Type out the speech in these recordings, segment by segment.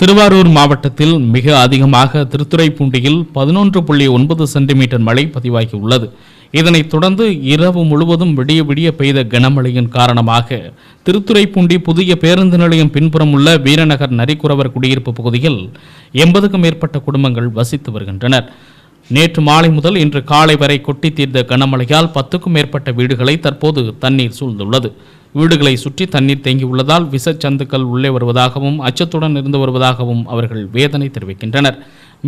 திருவாரூர் மாவட்டத்தில் மிக அதிகமாக திருத்துறைப்பூண்டியில் பதினொன்று புள்ளி ஒன்பது சென்டிமீட்டர் மழை பதிவாகியுள்ளது. இதனைத் தொடர்ந்து இரவு முழுவதும் விடிய விடிய பெய்த கனமழையின் காரணமாக திருத்துறைப்பூண்டி புதிய பேருந்து நிலையம் பின்புறம் உள்ள வீரநகர் நரிக்குறவர் குடியிருப்பு பகுதியில் எண்பதுக்கும் மேற்பட்ட குடும்பங்கள் வசித்து வருகின்றனர். நேற்று மாலை முதல் இன்று காலை வரை கொட்டி தீர்ந்த கனமழையால் பத்துக்கும் மேற்பட்ட வீடுகளை தற்போது தண்ணீர் சூழ்ந்துள்ளது. வீடுகளை சுற்றி தண்ணீர் தேங்கியுள்ளதால் விஷச்சந்துக்கள் உள்ளே வருவதாகவும் அச்சத்துடன் இருந்து வருவதாகவும் அவர்கள் வேதனை தெரிவிக்கின்றனர்.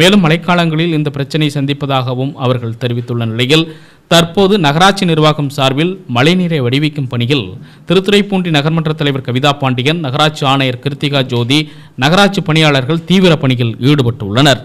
மேலும் மழைக்காலங்களில் இந்த பிரச்சனை சந்திப்பதாகவும் அவர்கள் தெரிவித்துள்ள நிலையில் தற்போது நகராட்சி நிர்வாகம் சார்பில் மழைநீரை வடிவிக்கும் பணியில் திருத்துறைப்பூண்டி நகர்மன்ற தலைவர் கவிதா பாண்டியன் நகராட்சி ஆணையர் கிருத்திகா ஜோதி நகராட்சி பணியாளர்கள் தீவிர பணியில் ஈடுபட்டுள்ளனர்.